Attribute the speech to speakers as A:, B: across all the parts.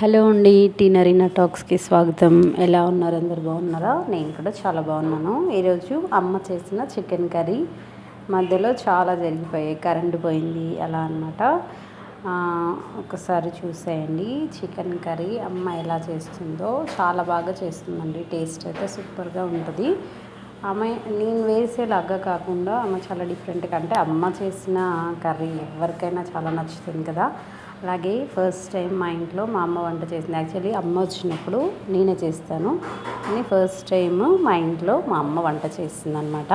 A: Hello అండి టీనరీనా టాక్స్కి స్వాగతం. ఎలా ఉన్నారు? అందరు బాగున్నారా? నేను కూడా చాలా బాగున్నాను. ఈరోజు అమ్మ చేసిన చికెన్ కర్రీ మధ్యలో చాలా జరిగిపోయాయి కరెంటు పోయింది అలా అనమాట ఒకసారి చూసేయండి. చికెన్ కర్రీ అమ్మ ఎలా చేస్తుందో. చాలా బాగా చేస్తుందండి. టేస్ట్ అయితే సూపర్గా ఉంటుంది. ఆమె నేను వేసేలాగా కాకుండా ఆమె చాలా డిఫరెంట్గా అంటే అమ్మ చేసిన కర్రీ ఎవరికైనా చాలా నచ్చుతుంది కదా. అలాగే ఫస్ట్ టైం మా ఇంట్లో మా అమ్మ వంట చేసింది. యాక్చువల్లీ అమ్మ వచ్చినప్పుడు నేనే చేస్తాను. కానీ ఫస్ట్ టైం మా ఇంట్లో మా అమ్మ వంట చేసింది అనమాట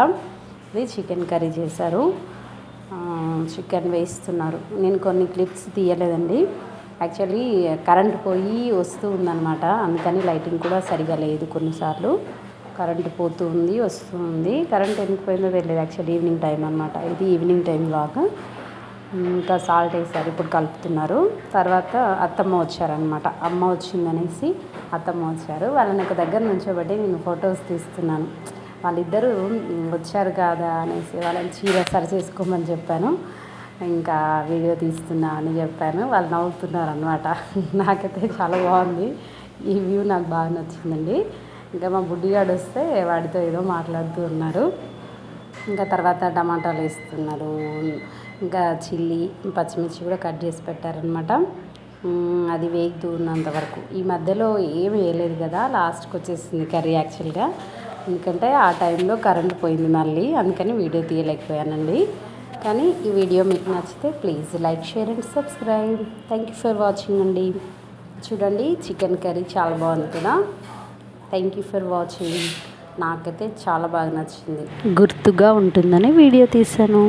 A: ఇది చికెన్ కర్రీ చేశారు చికెన్ వేస్తున్నారు. నేను కొన్ని క్లిప్స్ తీయలేదండి. యాక్చువల్లీ కరెంట్ పోయి వస్తూ ఉందన్నమాట. అందుకని లైటింగ్ కూడా సరిగా లేదు కొన్నిసార్లు. కరెంట్ పోతూ ఉంది వస్తూ ఉంది. కరెంట్ ఎందుకు పోయిందో తెలియదు. యాక్చువల్లీ ఈవినింగ్ టైం అనమాట ఇది ఈవినింగ్ టైం లాగా. ఇంకా సాల్ట్ వేసారు ఇప్పుడు కలుపుతున్నారు. తర్వాత అత్తమ్మ వచ్చారనమాట అమ్మ వచ్చిందనేసి అత్తమ్మ వచ్చారు. వాళ్ళని ఒక దగ్గర నుంచోబట్టి నేను ఫొటోస్ తీస్తున్నాను. వాళ్ళిద్దరూ వచ్చారు కాదా? అనేసి వాళ్ళని చీర సరి చేసుకోమని చెప్పాను. ఇంకా వీడియో తీస్తున్నా అని చెప్పాను. వాళ్ళు నవ్వుతున్నారు అనమాట నాకైతే చాలా బాగుంది. ఈ వ్యూ నాకు బాగా నచ్చిందండి. ఇంకా మా బుడ్డిగాడు వస్తే వాడితో ఏదో మాట్లాడుతూ ఉన్నారు. ఇంకా తర్వాత టమాటాలు వేస్తున్నారు. ఇంకా చిల్లీ పచ్చిమిర్చి కూడా కట్ చేసి పెట్టారనమాట అది వేగుతూ ఉన్నంత వరకు. ఈ మధ్యలో ఏమి వేయలేదు కదా లాస్ట్కి వచ్చేసింది కర్రీ యాక్చువల్గా. ఎందుకంటే ఆ టైంలో కరెంట్ పోయింది మళ్ళీ అందుకని వీడియో తీయలేకపోయానండి. కానీ ఈ వీడియో మీకు నచ్చితే please like share and subscribe. Thank you for watching అండి. చూడండి చికెన్ కర్రీ చాలా బాగుంది కదా. Thank you for watching. నాకైతే చాలా బాగా నచ్చింది. గుర్తుగా ఉంటుందని వీడియో తీశాను.